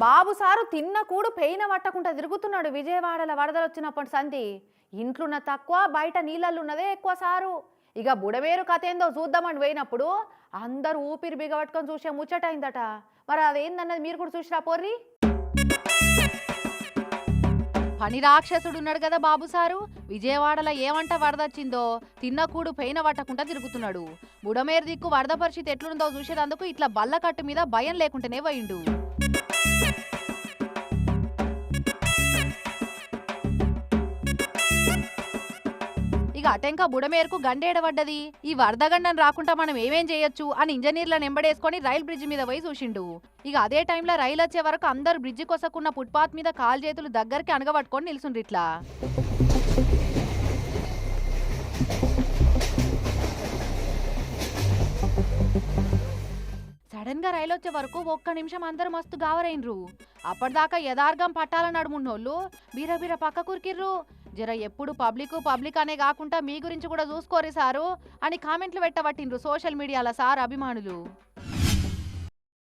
బాబు sir తిన్న కూడు పెయిన పట్టకుండా తిరుగుతున్నాడు విజయవాడల వరదలు వచ్చినప్పటి సంధి ఇంట్లున్న తక్కువ బయట నీళ్ళల్లో ఉన్నదే ఎక్కువ సారు. ఇక బుడమేరు కథ ఏందో చూద్దామని పోయినప్పుడు అందరూ ఊపిరి బిగబట్టుకొని చూసే ముచ్చటైందట మరి అదేందన్నది మీరు కూడా చూసిరా పోర్రి? పని రాక్షసుడు ఉన్నాడు కదా బాబు సారు. విజయవాడలో ఏమంట వరదొచ్చిందో తిన్నకూడు పెయిన పట్టకుండా తిరుగుతున్నాడు. బుడమేరు దిక్కు వరద పరిస్థితి ఎట్లుందో చూసేదందుకు ఇట్లా బల్ల కట్టు మీద భయం లేకుండానే పోయిండు. ఇక అటెంక బుడమేరకు గండేడబడ్డది. ఈ వరదగండం రాకుండా మనం ఏమేం చేయొచ్చు అని ఇంజనీర్లను ఎంబడేసుకొని రైల్ బ్రిడ్జ్ మీద పోయి చూసిండు. ఇక అదే టైంలో రైలు వచ్చే వరకు అందరు బ్రిడ్జి కొసకున్న ఫుట్పాత్ మీద కాలు చేతులు దగ్గరికి అనగబట్టుకొని నిల్చుండ్రు ఇట్లా. సడన్గా రైలు వచ్చే వరకు ఒక్క నిమిషం అందరు మస్తు గావరైనరు అప్పటిదాకా యదార్గం పట్టాలని అడుమున్నోళ్ళు బీర పక్క కురికిర్రు జర ఎప్పుడు పబ్లిక్ పబ్లిక్ అనే కాకుండా మీ గురించి కూడా చూసుకోరు సారు. అని కామెంట్లు పెట్టబట్టిండ్రు సోషల్ మీడియాలో సార్ అభిమానులు.